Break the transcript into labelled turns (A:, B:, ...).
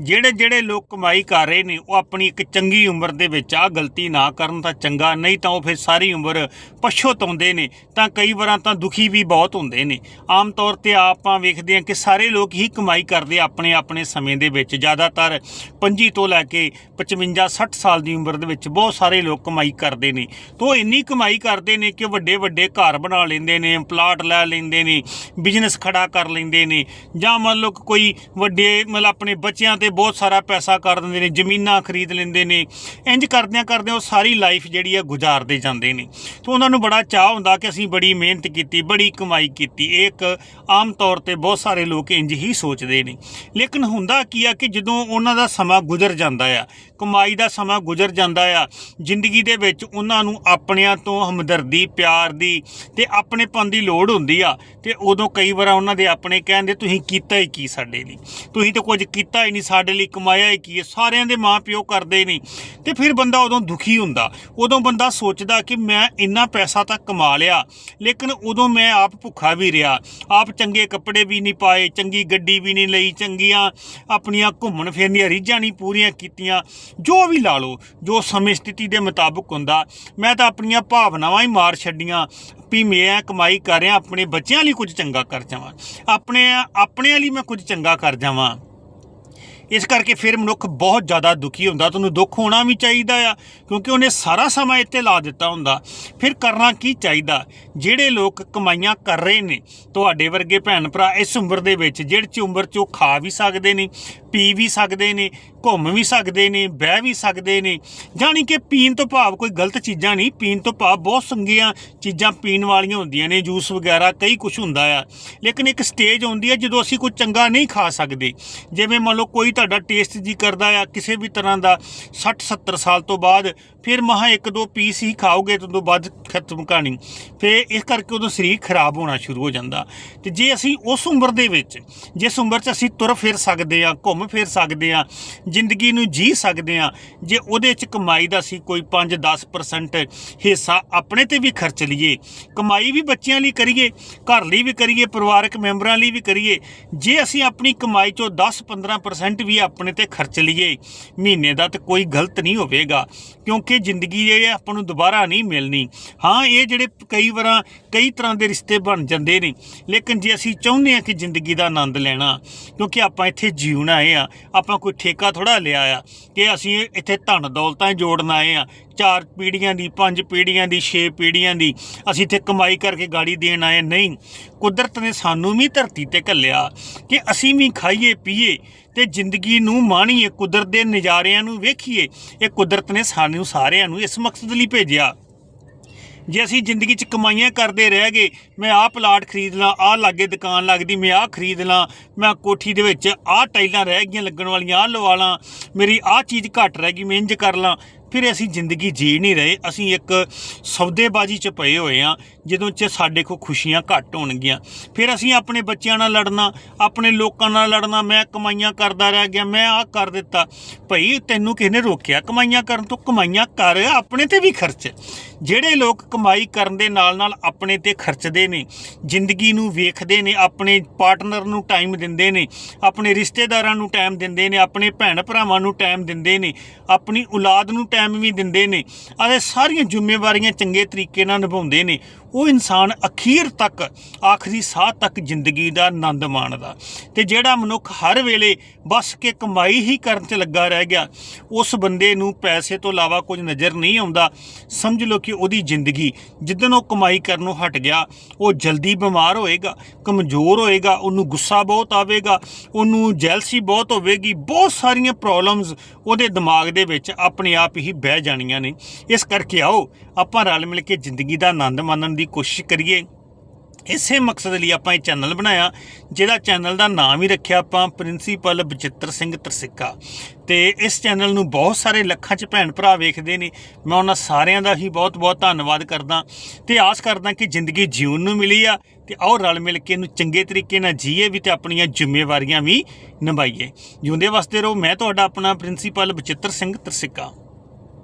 A: ਜਿਹੜੇ ਜਿਹੜੇ ਲੋਕ ਕਮਾਈ ਕਰ ਰਹੇ ਨੇ, ਉਹ ਆਪਣੀ ਇੱਕ ਚੰਗੀ ਉਮਰ ਦੇ ਵਿੱਚ ਆ ਗਲਤੀ ਨਾ ਕਰਨ ਤਾਂ ਚੰਗਾ, ਨਹੀਂ ਤਾਂ ਉਹ ਫਿਰ ਸਾਰੀ ਉਮਰ ਪਛਤਾਉਂਦੇ ਨੇ, ਤਾਂ ਕਈ ਵਾਰਾਂ ਤਾਂ ਦੁਖੀ ਵੀ ਬਹੁਤ ਹੁੰਦੇ ਨੇ। ਆਮ ਤੌਰ ਤੇ ਆਪਾਂ ਵੇਖਦੇ ਹਾਂ ਕਿ ਸਾਰੇ ਲੋਕ ਹੀ ਕਮਾਈ ਕਰਦੇ ਆਪਣੇ ਆਪਣੇ ਸਮੇਂ ਦੇ ਵਿੱਚ। ਜ਼ਿਆਦਾਤਰ 25 ਤੋਂ ਲੈ ਕੇ 55 60 ਸਾਲ ਦੀ ਉਮਰ ਦੇ ਵਿੱਚ ਬਹੁਤ ਸਾਰੇ ਲੋਕ ਕਮਾਈ ਕਰਦੇ ਨੇ। ਤੋਂ ਇੰਨੀ ਕਮਾਈ ਕਰਦੇ ਨੇ ਕਿ ਵੱਡੇ ਵੱਡੇ ਘਰ ਬਣਾ ਲੈਂਦੇ ਨੇ, ਪਲਾਟ ਲੈ ਲੈਂਦੇ ਨੇ, ਬਿਜ਼ਨਸ ਖੜਾ ਕਰ ਲੈਂਦੇ ਨੇ। ਜਾਂ ਮੰਨ ਲਓ ਕਿ ਕੋਈ ਵੱਡੇ, ਮਤਲਬ ਆਪਣੇ ਬੱਚਿਆਂ ਤੇ ਬਹੁਤ ਸਾਰਾ ਪੈਸਾ ਕਰ ਦਿੰਦੇ ਨੇ, ਜ਼ਮੀਨਾਂ ਖਰੀਦ ਲੈਂਦੇ ਨੇ। ਇੰਜ ਕਰਦਿਆਂ ਕਰਦਿਆਂ ਉਹ ਸਾਰੀ ਲਾਈਫ ਜਿਹੜੀ ਆ ਗੁਜ਼ਾਰਦੇ ਜਾਂਦੇ ਨੇ। ਤੇ ਉਹਨਾਂ ਨੂੰ ਬੜਾ ਚਾਹ ਹੁੰਦਾ ਕਿ ਅਸੀਂ ਬੜੀ ਮਿਹਨਤ ਕੀਤੀ, ਬੜੀ ਕਮਾਈ ਕੀਤੀ। ਇਹ ਇੱਕ ਆਮ ਤੌਰ ਤੇ ਬਹੁਤ ਸਾਰੇ ਲੋਕ ਇੰਜ ਹੀ ਸੋਚਦੇ ਨੇ। ਲੇਕਿਨ ਹੁੰਦਾ ਕੀ ਆ ਕਿ ਜਦੋਂ ਉਹਨਾਂ ਦਾ ਸਮਾਂ ਗੁਜ਼ਰ ਜਾਂਦਾ ਆ, ਕਮਾਈ ਦਾ ਸਮਾਂ ਗੁਜ਼ਰ ਜਾਂਦਾ ਆ, ਜ਼ਿੰਦਗੀ ਦੇ ਵਿੱਚ ਉਹਨਾਂ ਨੂੰ ਆਪਣਿਆਂ ਤੋਂ ਹਮਦਰਦੀ, ਪਿਆਰ ਦੀ ਤੇ ਆਪਣੇਪਨ ਦੀ ਲੋੜ ਹੁੰਦੀ ਆ। ਤੇ ਉਦੋਂ ਕਈ ਵਾਰ ਉਹਨਾਂ ਦੇ ਆਪਣੇ ਕਹਿੰਦੇ ਤੁਸੀਂ ਕੀਤਾ ਹੀ ਕੀ ਸਾਡੇ ਲਈ? ਤੁਸੀਂ ਤਾਂ ਕੁਝ ਕੀਤਾ ਹੀ ਨਹੀਂ ਸਾਡੇ ਲਈ ਕਮਾਇਆ ਹੀ ਕੀ ਹੈ? ਸਾਰਿਆਂ ਦੇ ਮਾਂ ਪਿਓ ਕਰਦੇ ਨਹੀਂ। ਤੇ ਫਿਰ ਬੰਦਾ ਉਦੋਂ ਦੁਖੀ ਹੁੰਦਾ। ਉਦੋਂ ਬੰਦਾ ਸੋਚਦਾ ਕਿ ਮੈਂ ਇੰਨਾ ਪੈਸਾ ਤਾਂ ਕਮਾ ਲਿਆ, ਲੇਕਿਨ ਉਦੋਂ ਮੈਂ ਆਪ ਭੁੱਖਾ ਵੀ ਰਿਹਾ। ਆਪ ਚੰਗੇ ਕੱਪੜੇ ਵੀ ਨਹੀਂ ਪਾਏ, ਚੰਗੀ ਗੱਡੀ ਵੀ ਨਹੀਂ ਲਈ, ਚੰਗੀਆਂ ਆਪਣੀਆਂ ਘੁੰਮਣ ਫਿਰਨ ਦੀਆਂ ਰੀਝਾਂ ਨਹੀਂ ਪੂਰੀਆਂ ਕੀਤੀਆਂ। ਜੋ ਵੀ ਲਾ ਲਓ, ਜੋ ਸਮੇਂ ਸਥਿਤੀ ਦੇ ਮੁਤਾਬਕ ਹੁੰਦਾ। ਮੈਂ ਤਾਂ ਆਪਣੀਆਂ ਭਾਵਨਾਵਾਂ ਹੀ ਮਾਰ ਛੱਡੀਆਂ ਵੀ ਮੈਂ ਕਮਾਈ ਕਰ ਰਿਹਾ, ਆਪਣੇ ਬੱਚਿਆਂ ਲਈ ਕੁਝ ਚੰਗਾ ਕਰ ਜਾਵਾਂ। ਆਪਣੇ, ਆਪਣਿਆਂ ਲਈ ਮੈਂ ਕੁਝ ਚੰਗਾ ਕਰ ਜਾਵਾਂ। ਇਸ ਕਰਕੇ ਫਿਰ ਮਨੁੱਖ ਬਹੁਤ ਜ਼ਿਆਦਾ ਦੁਖੀ ਹੁੰਦਾ, ਤੁਹਾਨੂੰ ਦੁੱਖ ਹੋਣਾ ਵੀ ਚਾਹੀਦਾ ਆ, ਕਿਉਂਕਿ ਉਹਨੇ ਸਾਰਾ ਸਮਾਂ ਇੱਥੇ ਲਾ ਦਿੱਤਾ ਹੁੰਦਾ। ਫਿਰ ਕਰਨਾ ਕੀ ਚਾਹੀਦਾ? ਜਿਹੜੇ ਲੋਕ ਕਮਾਈਆਂ ਕਰ ਰਹੇ ਨੇ, ਤੁਹਾਡੇ ਵਰਗੇ ਭੈਣ ਭਰਾ ਇਸ ਉਮਰ ਦੇ ਵਿੱਚ, ਜਿਹੜੀ ਚ ਉਮਰ ਚ ਉਹ ਖਾ ਵੀ ਸਕਦੇ ਨੇ, ਪੀ ਵੀ ਸਕਦੇ ਨੇ, ਘੁੰਮ ਵੀ ਸਕਦੇ ਨੇ, ਬਹਿ ਵੀ ਸਕਦੇ ਨੇ, ਜਾਣੀ ਕਿ ਪੀਣ ਤੋਂ ਭਾਵ ਕੋਈ ਗਲਤ ਚੀਜ਼ਾਂ ਨਹੀਂ, ਪੀਣ ਤੋਂ ਭਾਵ ਬਹੁਤ ਸੰਗੀਆਂ ਚੀਜ਼ਾਂ ਪੀਣ ਵਾਲੀਆਂ ਹੁੰਦੀਆਂ ਨੇ, ਜੂਸ ਵਗੈਰਾ, ਕਈ ਕੁਝ ਹੁੰਦਾ ਆ। ਲੇਕਿਨ ਇੱਕ ਸਟੇਜ ਆਉਂਦੀ ਹੈ ਜਦੋਂ ਅਸੀਂ ਕੋਈ ਚੰਗਾ ਨਹੀਂ ਖਾ ਸਕਦੇ। ਜਿਵੇਂ ਮੰਨ ਲਓ ਕੋਈ ਤੁਹਾਡਾ ਟੇਸਟ ਜੀ ਕਰਦਾ ਆ, ਕਿਸੇ ਵੀ ਤਰ੍ਹਾਂ ਦਾ 60 70 ਸਾਲ ਤੋਂ ਬਾਅਦ, ਫਿਰ ਮਹਾ ਇੱਕ ਦੋ ਪੀਸ ਹੀ ਖਾਓਗੇ, ਤੇ ਤੋਂ ਬਾਅਦ ਖਤਮ ਕਹਾਣੀ ਫਿਰ ਇਸ ਕਰਕੇ ਉਹਦਾ ਸਰੀਰ ਖਰਾਬ ਹੋਣਾ ਸ਼ੁਰੂ ਹੋ ਜਾਂਦਾ। ਤੇ ਜੇ ਅਸੀਂ ਉਸ ਉਮਰ ਦੇ ਵਿੱਚ, ਜਿਸ ਉਮਰ 'ਚ ਅਸੀਂ ਤੁਰ ਫਿਰ ਸਕਦੇ ਆ ਘੁੰਮ ਫਿਰ ਸਕਦੇ ਆ ਜ਼ਿੰਦਗੀ ਨੂੰ ਜੀ ਸਕਦੇ ਆ ਜੇ ਉਹਦੇ 'ਚ ਕਮਾਈ ਦਾ ਸੀ ਕੋਈ 5-10% ਹਿੱਸਾ ਆਪਣੇ ਤੇ ਵੀ ਖਰਚ ਲਈਏ, ਕਮਾਈ ਵੀ ਬੱਚਿਆਂ ਲਈ ਕਰੀਏ, ਘਰ ਲਈ ਵੀ ਕਰੀਏ, ਪਰਿਵਾਰਕ ਮੈਂਬਰਾਂ ਲਈ ਵੀ ਕਰੀਏ, ਜੇ ਅਸੀਂ ਆਪਣੀ ਕਮਾਈ 'ਚੋਂ 10-15% ਵੀ ਆਪਣੇ ਤੇ ਖਰਚ ਲਈਏ, ਮਹੀਨੇ ਦਾ ਤਾਂ ਕੋਈ ਗਲਤ ਨਹੀਂ ਹੋਵੇਗਾ, ਕਿਉਂਕਿ ਜ਼ਿੰਦਗੀ ਇਹ ਆਪਾਂ ਨੂੰ ਦੁਬਾਰਾ ਨਹੀਂ ਮਿਲਣੀ। ਹਾਂ, ਇਹ ਜਿਹੜੇ ਕਈ ਵਾਰਾਂ ਕਈ ਤਰ੍ਹਾਂ ਦੇ ਰਿਸ਼ਤੇ ਬਣ ਜਾਂਦੇ ਨੇ। ਲੇਕਿਨ ਜੇ ਅਸੀਂ ਚਾਹੁੰਦੇ ਹਾਂ ਕਿ ਜ਼ਿੰਦਗੀ ਦਾ ਆਨੰਦ ਲੈਣਾ, ਕਿਉਂਕਿ ਆਪਾਂ ਇੱਥੇ ਜਿਉਣ ਆਏ ਆ ਆਪਾਂ ਕੋਈ ਠੇਕਾ ਥੋੜਾ ਲਿਆ ਆ ਕਿ ਅਸੀਂ ਇੱਥੇ ਧਨ ਦੌਲਤਾਂ ਜੋੜਨ ਆਏ ਆ ਚਾਰ ਪੀੜ੍ਹੀਆਂ ਦੀ, ਪੰਜ ਪੀੜ੍ਹੀਆਂ ਦੀ, ਛੇ ਪੀੜ੍ਹੀਆਂ ਦੀ, ਅਸੀਂ ਇੱਥੇ ਕਮਾਈ ਕਰਕੇ ਗਾੜੀ ਦੇਣ ਆਏ ਨਹੀਂ, ਕੁਦਰਤ ਨੇ ਸਾਨੂੰ ਵੀ ਧਰਤੀ ਤੇ ਘੱਲਿਆ ਕਿ ਅਸੀਂ ਵੀ ਖਾਈਏ, ਪੀਏ ਤੇ ਜ਼ਿੰਦਗੀ ਨੂੰ ਮਾਣੀਏ, ਕੁਦਰਤ ਦੇ ਨਜ਼ਾਰਿਆਂ ਨੂੰ ਵੇਖੀਏ। ਇਹ ਕੁਦਰਤ ਨੇ ਸਾਨੂੰ ਸਾਰਿਆਂ ਨੂੰ ਇਸ ਮਕਸਦ ਲਈ ਭੇਜਿਆ। ਜੇ ਅਸੀਂ ਜ਼ਿੰਦਗੀ 'ਚ ਕਮਾਈਆਂ ਕਰਦੇ ਰਹਿ ਗਏ, ਮੈਂ ਆਹ ਪਲਾਟ ਖਰੀਦ ਲਾਂ, ਆਹ ਲਾਗੇ ਦੁਕਾਨ ਲੱਗਦੀ, ਮੈਂ ਆਹ ਖਰੀਦ ਲਾਂ, ਮੈਂ ਕੋਠੀ ਦੇ ਵਿੱਚ ਆਹ ਟਾਈਲਾਂ ਰਹਿ ਗਈਆਂ ਲੱਗਣ ਵਾਲੀਆਂ, ਆਹ ਲਵਾ ਲਾਂ, ਮੇਰੀ ਆਹ ਚੀਜ਼ ਘੱਟ ਰਹਿ ਗਈ, ਮੈਂ ਇੰਜ ਕਰ ਲਾਂ। ਫਿਰ ਅਸੀਂ ਜ਼ਿੰਦਗੀ ਜੀ ਨਹੀਂ ਰਹੇ, ਅਸੀਂ ਇੱਕ ਸੌਦੇਬਾਜ਼ੀ 'ਚ ਪਏ ਹੋਏ ਆ ਜਦੋਂ ਚ ਸਾਡੇ ਕੋ ਖੁਸ਼ੀਆਂ ਘੱਟ ਹੋਣਗੀਆਂ। ਫਿਰ ਅਸੀਂ ਆਪਣੇ ਬੱਚਿਆਂ ਨਾਲ ਲੜਨਾ, ਆਪਣੇ ਲੋਕਾਂ ਨਾਲ ਲੜਨਾ, ਮੈਂ ਕਮਾਈਆਂ ਕਰਦਾ ਰਹਿ ਗਿਆ, ਮੈਂ ਆਹ ਕਰ ਦਿੱਤਾ। ਭਈ ਤੈਨੂੰ ਕਿਸ ਨੇ ਰੋਕਿਆ ਕਮਾਈਆਂ ਕਰਨ ਤੋਂ? ਕਮਾਈਆਂ ਕਰ ਆਪਣੇ ਤੇ ਵੀ ਖਰਚ। ਜਿਹੜੇ ਲੋਕ ਕਮਾਈ ਕਰਨ ਦੇ ਨਾਲ ਨਾਲ ਆਪਣੇ ਤੇ ਖਰਚਦੇ ਨੇ, ਜ਼ਿੰਦਗੀ ਨੂੰ ਵੇਖਦੇ ਨੇ, ਆਪਣੇ ਪਾਰਟਨਰ ਨੂੰ ਟਾਈਮ ਦਿੰਦੇ ਨੇ, ਆਪਣੇ ਰਿਸ਼ਤੇਦਾਰਾਂ ਨੂੰ ਟਾਈਮ ਦਿੰਦੇ ਨੇ, ਆਪਣੇ ਭੈਣ ਭਰਾਵਾਂ ਨੂੰ ਟਾਈਮ ਦਿੰਦੇ ਨੇ, ਆਪਣੀ ਔਲਾਦ ਨੂੰ ਟਾਈਮ ਵੀ ਦਿੰਦੇ ਨੇ ਅਤੇ ਸਾਰੀਆਂ ਜ਼ਿੰਮੇਵਾਰੀਆਂ ਚੰਗੇ ਤਰੀਕੇ ਨਾਲ ਨਿਭਾਉਂਦੇ ਨੇ, ਉਹ ਇਨਸਾਨ ਅਖੀਰ ਤੱਕ, ਆਖਰੀ ਸਾਹ ਤੱਕ ਜ਼ਿੰਦਗੀ ਦਾ ਆਨੰਦ ਮਾਣਦਾ। ਤੇ ਜਿਹੜਾ ਮਨੁੱਖ ਹਰ ਵੇਲੇ ਬਸ ਕੇ ਕਮਾਈ ਹੀ ਕਰਨ 'ਚ ਲੱਗਾ ਰਹਿ ਗਿਆ, ਉਸ ਬੰਦੇ ਨੂੰ ਪੈਸੇ ਤੋਂ ਇਲਾਵਾ ਕੁਝ ਨਜ਼ਰ ਨਹੀਂ ਆਉਂਦਾ। ਸਮਝ ਲਓ ਕਿ ਉਹਦੀ ਜ਼ਿੰਦਗੀ ਜਿੱਦਨ ਉਹ ਕਮਾਈ ਕਰਨੋਂ ਹਟ ਗਿਆ, ਉਹ ਜਲਦੀ ਬਿਮਾਰ ਹੋਏਗਾ, ਕਮਜ਼ੋਰ ਹੋਏਗਾ, ਉਹਨੂੰ ਗੁੱਸਾ ਬਹੁਤ ਆਵੇਗਾ, ਉਹਨੂੰ ਜੈਲਸੀ ਬਹੁਤ ਹੋਵੇਗੀ, ਬਹੁਤ ਸਾਰੀਆਂ ਪ੍ਰੋਬਲਮਸ ਉਹਦੇ ਦਿਮਾਗ ਦੇ ਵਿੱਚ ਆਪਣੇ ਆਪ ਹੀ ਬਹਿ ਜਾਣੀਆਂ ਨੇ। ਇਸ ਕਰਕੇ ਆਓ, ਆਪਾਂ ਰਲ ਮਿਲ ਕੇ ਜ਼ਿੰਦਗੀ ਦਾ ਆਨੰਦ ਮਾਣਨ ਦੀ ਕੋਸ਼ਿਸ਼ ਕਰੀਏ। ਇਸੇ ਮਕਸਦ ਲਈ ਆਪਾਂ ਇਹ ਚੈਨਲ ਬਣਾਇਆ ਜਿਹਦਾ ਚੈਨਲ ਦਾ ਨਾਮ ਹੀ ਰੱਖਿਆ ਆਪਾਂ, ਪ੍ਰਿੰਸੀਪਲ ਬਚਿੱਤਰ ਸਿੰਘ ਤਰਸਿੱਕਾ। ਤੇ ਇਸ ਚੈਨਲ ਨੂੰ ਬਹੁਤ ਸਾਰੇ ਲੱਖਾਂ ਚ ਭੈਣ ਭਰਾ ਵੇਖਦੇ ਨੇ। ਮੈਂ ਉਹਨਾਂ ਸਾਰਿਆਂ ਦਾ ਹੀ ਬਹੁਤ-ਬਹੁਤ ਧੰਨਵਾਦ ਕਰਦਾ। ਤੇ ਆਸ ਕਰਦਾ ਕਿ ਜ਼ਿੰਦਗੀ ਜਿਉਣ ਨੂੰ ਮਿਲੀ ਆ, ਤੇ ਆਓ ਰਲ ਮਿਲ ਕੇ ਇਹਨੂੰ ਚੰਗੇ ਤਰੀਕੇ ਨਾਲ ਜੀਏ ਵੀ ਤੇ ਆਪਣੀਆਂ ਜ਼ਿੰਮੇਵਾਰੀਆਂ ਵੀ ਨਿਭਾਈਏ। ਜਿਉਂਦੇ ਵਸਦੇ ਰਹੋ, ਮੈਂ ਤੁਹਾਡਾ ਆਪਣਾ ਪ੍ਰਿੰਸੀਪਲ ਬਚਿੱਤਰ ਸਿੰਘ ਤਰਸਿੱਕਾ।